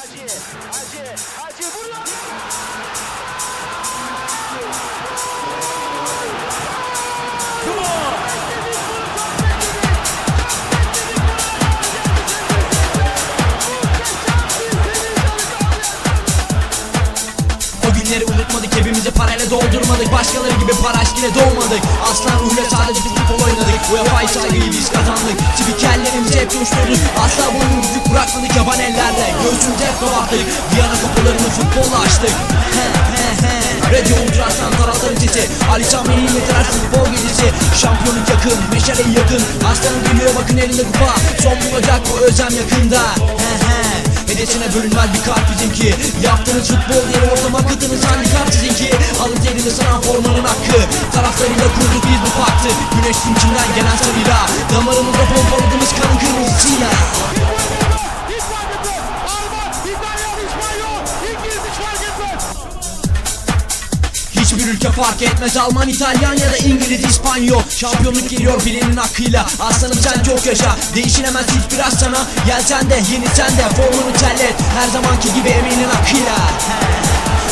Hacı, Hacı, Hacı vuruyor. O günleri unutmadık hepimizi parayla doldurmadık Başkaları para aşkıyla doğmadık. Aslan ruhuyla sadece biz futbol oynadık. UEFA'yı saygıyı biz kazandık. Spikerlerimizi hep coşturduk. Asla boynumuzu bırakmadık yaban ellerde. Göğsümüzü hep kapattık Viyana kapılarını futbolla açtık. He Radio Ultrasan taraftarın sesi. Ali Can Veli Meteler futbol gecesi. Şampiyonluk yakın, meşale yakın. Aslanım geliyor bakın elinde kupa. Son bulacak bu özlem yakında. He he. Hedefine bölünmez bir kalp bizimki. Yaptığınız futbol diye ortama katınız hangi terini sanan formanın hakkı. Taraflarıyla kurduk biz bu paktı Güneş içinden gelen sarıyla. Damarımızda pompaladığımız kanın kırmızısıyla. Hiç. Hiçbir ülke fark etmez. Alman, İtalyan ya da İngiliz, İspanyol. Şampiyonluk geliyor bilenin hakkıyla. Aslanım sen çok yaşa. Değişilemez hiçbir aslanı Yelsen de yeni sen de. Formunu terlet. Her zamanki gibi eminin hakkıyla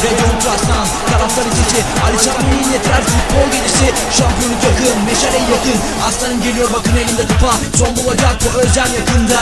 Radio Ultrasan Taraftarı sesi Ali Sami'nin yetirer futbol gecesi Şampiyonluk yakın Meşale yakın. Aslanım geliyor bakın elinde kupa Son bulacak bu özlem yakında